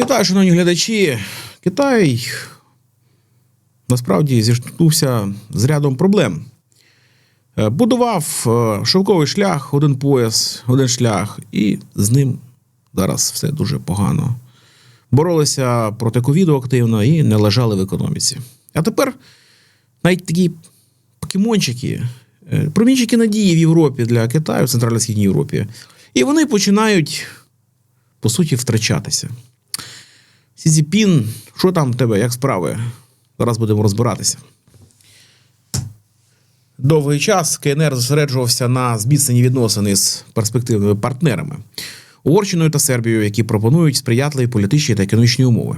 Вітаю, шановні глядачі. Китай насправді зіштовхнувся з рядом проблем. Е, Будував е, шовковий шлях, один пояс, один шлях, і з ним зараз все дуже погано. Боролися проти ковіду активно і не лежали в економіці. А тепер навіть такі покемончики, е, промінчики надії в Європі для Китаю, в Центрально-Східній Європі. І вони починають, по суті, втрачатися. Сізіпін, що там в тебе, як справи? Зараз будемо розбиратися. Довгий час КНР зосереджувався на зміцненні відносини з перспективними партнерами Угорщиною та Сербією, які пропонують сприятливі політичні та економічні умови.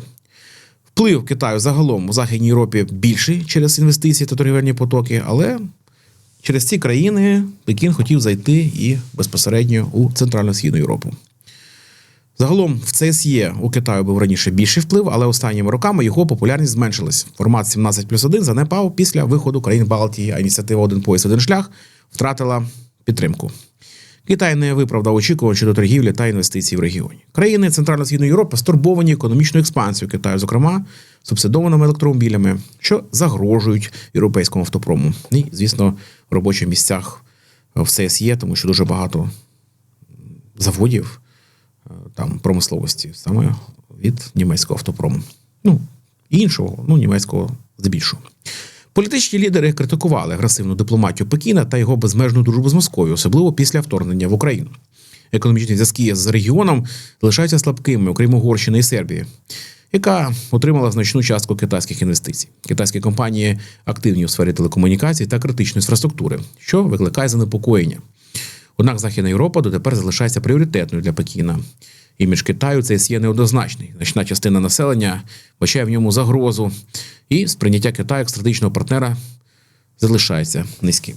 Вплив Китаю загалом у Західній Європі більший через інвестиції та торгівельні потоки, але через ці країни Пекін хотів зайти і безпосередньо у Центрально-Східну Європу. Загалом в ЦСЄ у Китаю був раніше більший вплив, але останніми роками його популярність зменшилась. Формат 17 плюс 1 занепав після виходу країн Балтії, а ініціатива Один пояс, один шлях втратила підтримку. Китай не виправдав очікувань щодо торгівлі та інвестицій в регіоні. Країни Центрально-Східної Європи стурбовані економічною експансією Китаю, зокрема субсидованими електромобілями, що загрожують європейському автопрому. І, звісно, в робочих місцях в ЦСЄ, тому що дуже багато заводів там промисловості саме від німецького автопрому. Ну, іншого, ну, німецького здебільшого. Політичні лідери критикували агресивну дипломатію Пекіна та його безмежну дружбу з Москвою, особливо після вторгнення в Україну. Економічні зв'язки з регіоном залишаються слабкими, окрім Угорщини і Сербії, яка отримала значну частку китайських інвестицій. Китайські компанії активні у сфері телекомунікацій та критичної інфраструктури, що викликає занепокоєння. Однак Західна Європа дотепер залишається пріоритетною для Пекіна. Імідж Китаю це є неоднозначний. Значна частина населення бачає в ньому загрозу, і сприйняття Китаю як стратегічного партнера залишається низьким.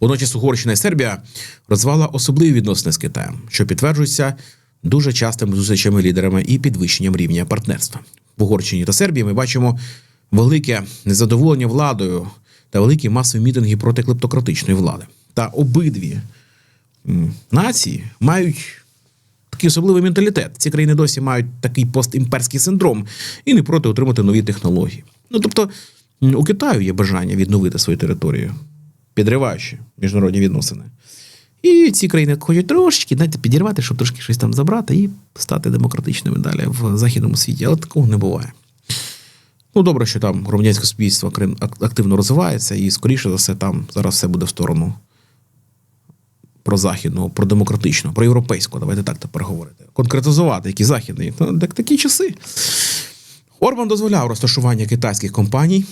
Водночас Угорщина і Сербія розвивала особливі відносини з Китаєм, що підтверджується дуже частими зустрічами лідерами і підвищенням рівня партнерства. В Угорщині та Сербії ми бачимо велике незадоволення владою та великі масові мітинги проти клептократичної влади. Та обидві нації мають такий особливий менталітет. Ці країни досі мають такий постімперський синдром і не проти отримати нові технології. Ну тобто у Китаю є бажання відновити свою територію, підриваючи міжнародні відносини. І ці країни хочуть трошечки знаєте, підірвати, щоб трошки щось там забрати і стати демократичними далі в західному світі. Але такого не буває. Ну, добре, що там громадянське суспільство активно розвивається, і скоріше за все, там зараз все буде в сторону про західного, про демократичного, про європейського. Давайте так тепер говорити. Конкретизувати, які західні. Ну, так, такі часи. Орбан дозволяв розташування китайських компаній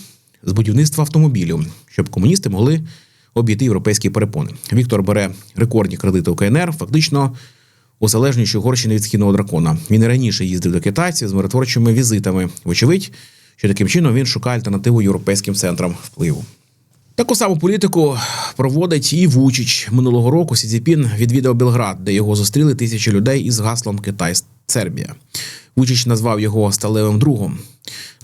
з будівництва автомобілів, щоб комуністи могли обійти європейські перепони. Віктор бере рекордні кредити у КНР, фактично узалежнюючи Угорщини від східного дракона. Він раніше їздив до китайців з миротворчими візитами. Вочевидь, що таким чином він шукає альтернативу європейським центрам впливу. Таку саму політику проводить і Вучич. Минулого року Сідзіпін відвідав Білград, де його зустріли тисячі людей із гаслом Китай Сербія. Вучич назвав його сталевим другом.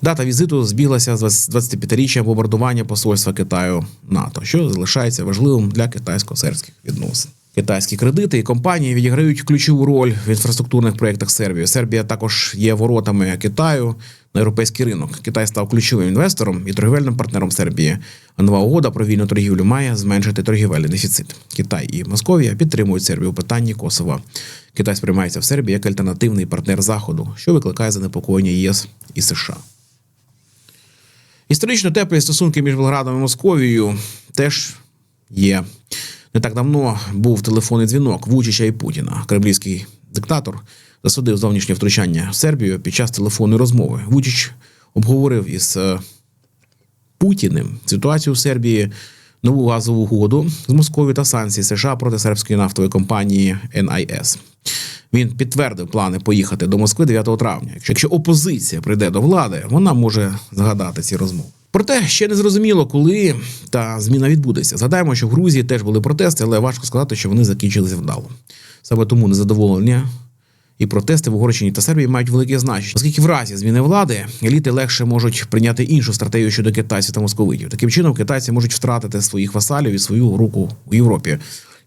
Дата візиту збіглася з 25-річчям бомбардування посольства Китаю НАТО, що залишається важливим для китайсько-сербських відносин. Китайські кредити і компанії відіграють ключову роль в інфраструктурних проєктах Сербії. Сербія також є воротами Китаю на європейський ринок. Китай став ключовим інвестором і торгівельним партнером Сербії. А нова угода про вільну торгівлю має зменшити торгівельний дефіцит. Китай і Московія підтримують Сербію у питанні Косова. Китай сприймається в Сербії як альтернативний партнер Заходу, що викликає занепокоєння ЄС і США. Історично теплі стосунки між Белградом і Московією теж є. Не так давно був телефонний дзвінок Вучича і Путіна. Кремлівський диктатор засудив зовнішнє втручання в Сербію під час телефонної розмови. Вучич обговорив із е, Путіним ситуацію в Сербії, нову газову угоду з Московією та санкції США проти сербської нафтової компанії NIS. Він підтвердив плани поїхати до Москви 9 травня. Якщо- опозиція прийде до влади, вона може згадати ці розмови. Проте ще не зрозуміло, коли та зміна відбудеться. Згадаємо, що в Грузії теж були протести, але важко сказати, що вони закінчилися вдало. Саме тому незадоволення і протести в Угорщині та Сербії мають велике значення, оскільки в разі зміни влади еліти легше можуть прийняти іншу стратегію щодо китайців та московитів. Таким чином, китайці можуть втратити своїх васалів і свою руку в Європі.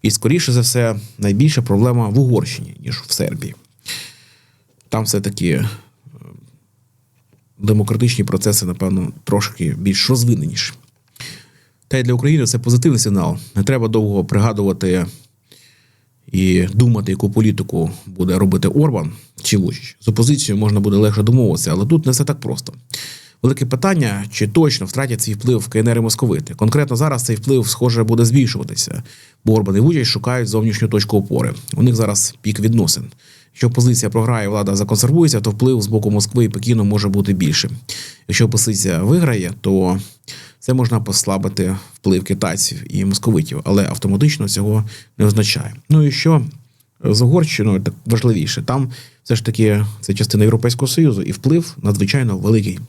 І скоріше за все, найбільша проблема в Угорщині ніж в Сербії. там все-таки е, демократичні процеси, напевно, трошки більш розвиненіші. Та й для України це позитивний сигнал. Не треба довго пригадувати і думати, яку політику буде робити Орбан чи Вучич. З опозицією можна буде легше домовитися, але тут не все так просто. Велике питання, чи точно втратять свій вплив КНР і московити. Конкретно зараз цей вплив, схоже, буде збільшуватися, бо Орбан і Вучич шукають зовнішню точку опори. У них зараз пік відносин. Якщо опозиція програє, влада законсервується, то вплив з боку Москви і Пекіну може бути більшим. Якщо опозиція виграє, то це можна послабити вплив китайців і московитів, але автоматично цього не означає. Ну і що з Угорщиною так важливіше, там все ж таки це частина Європейського Союзу, і вплив надзвичайно великий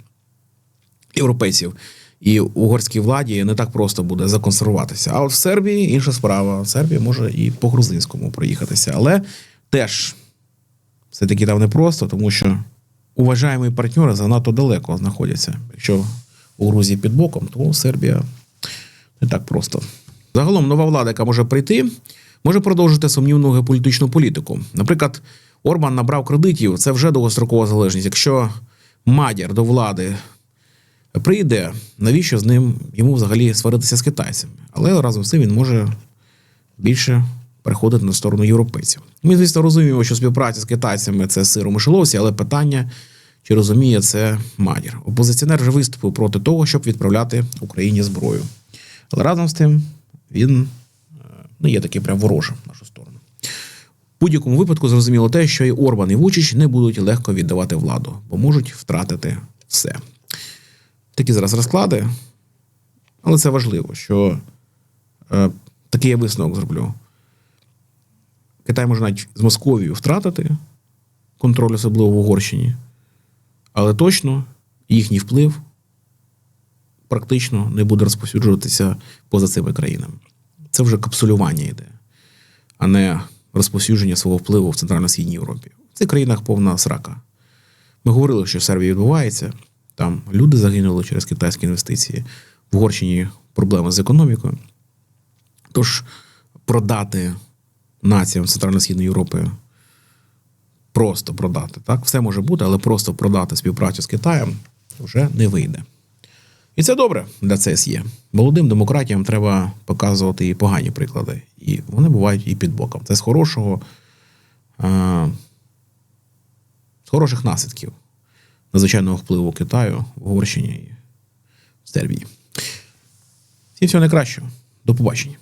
європейців. І угорській владі не так просто буде законсервуватися. А от в Сербії інша справа. Сербія може і по грузинському проїхатися, але теж все-таки там не просто, тому що уважаємі партнери занадто далеко знаходяться. Якщо у Грузії під боком, то Сербія не так просто. Загалом нова влада, яка може прийти, може продовжити сумнівну геополітичну політику. Наприклад, Орбан набрав кредитів, це вже довгострокова залежність. Якщо Мадяр до влади прийде, навіщо з ним йому взагалі сваритися з китайцями? Але разом з цим він може більше переходити на сторону європейців. Ми, звісно, розуміємо, що співпраця з китайцями це сир у але питання, чи розуміє це Мадір. Опозиціонер вже виступив проти того, щоб відправляти Україні зброю. Але разом з тим він не є такий прям ворожим нашу сторону. В будь-якому випадку зрозуміло те, що і Орбан, і Вучич не будуть легко віддавати владу, бо можуть втратити все. Такі зараз розклади, але це важливо, що е, такий я висновок зроблю. Китай може навіть з Московією втратити контроль, особливо в Угорщині, але точно їхній вплив практично не буде розповсюджуватися поза цими країнами. Це вже капсулювання йде, а не розповсюдження свого впливу в Центрально-Східній Європі. В цих країнах повна срака. Ми говорили, що в Сербії відбувається. Там люди загинули через китайські інвестиції. В Угорщині проблеми з економікою. Тож продати націям Центрально-Східної Європи просто продати. Так, все може бути, але просто продати співпрацю з Китаєм вже не вийде. І це добре для ЦСЄ. Молодим демократіям треба показувати і погані приклади. І вони бувають і під боком. Це з хорошого, е- з хороших наслідків надзвичайного впливу Китаю в Угорщині і в Сербії. Всім всього найкращого. До побачення.